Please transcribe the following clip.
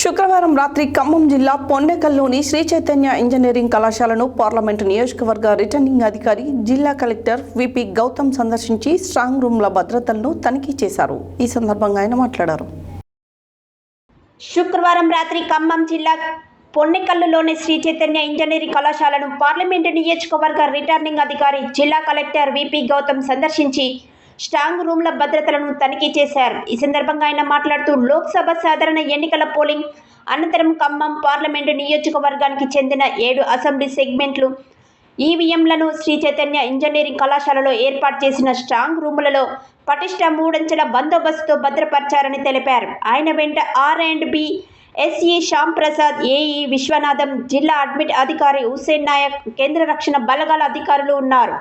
శుక్రవారం రాత్రి ఖమ్మం జిల్లా పొన్నెకల్లోని శ్రీ చైతన్య ఇంజనీరింగ్ కళాశాలను పార్లమెంటు నియోజకవర్గ రిటర్నింగ్ అధికారి జిల్లా కలెక్టర్ విపి గౌతమ్ సందర్శించి స్ట్రాంగ్ రూమ్ల భద్రతలను తనిఖీ చేశారు. ఈ సందర్భంగా ఆయన మాట్లాడారు. శుక్రవారం రాత్రి ఖమ్మం జిల్లా పొన్నెకల్లులోని శ్రీ చైతన్య ఇంజనీరింగ్ కళాశాలను పార్లమెంటు నియోజకవర్గ రిటర్నింగ్ అధికారి జిల్లా కలెక్టర్ విపి గౌతమ్ సందర్శించి స్ట్రాంగ్ రూమ్ల భద్రతలను తనిఖీ చేశారు. ఈ సందర్భంగా ఆయన మాట్లాడుతూ లోక్సభ సాధారణ ఎన్నికల పోలింగ్ అనంతరం ఖమ్మం పార్లమెంటు నియోజకవర్గానికి చెందిన ఏడు అసెంబ్లీ సెగ్మెంట్లు ఈవీఎంలను శ్రీ చైతన్య ఇంజనీరింగ్ కళాశాలలో ఏర్పాటు చేసిన స్ట్రాంగ్ రూములలో పటిష్ట మూడంచెల బందోబస్తుతో భద్రపరిచారని తెలిపారు. ఆయన వెంట R and B SE Shyam Prasad AE Viswanatham జిల్లా అడ్మిట్ అధికారి హుస్సేన్ నాయక్ కేంద్ర రక్షణ బలగాల అధికారులు ఉన్నారు.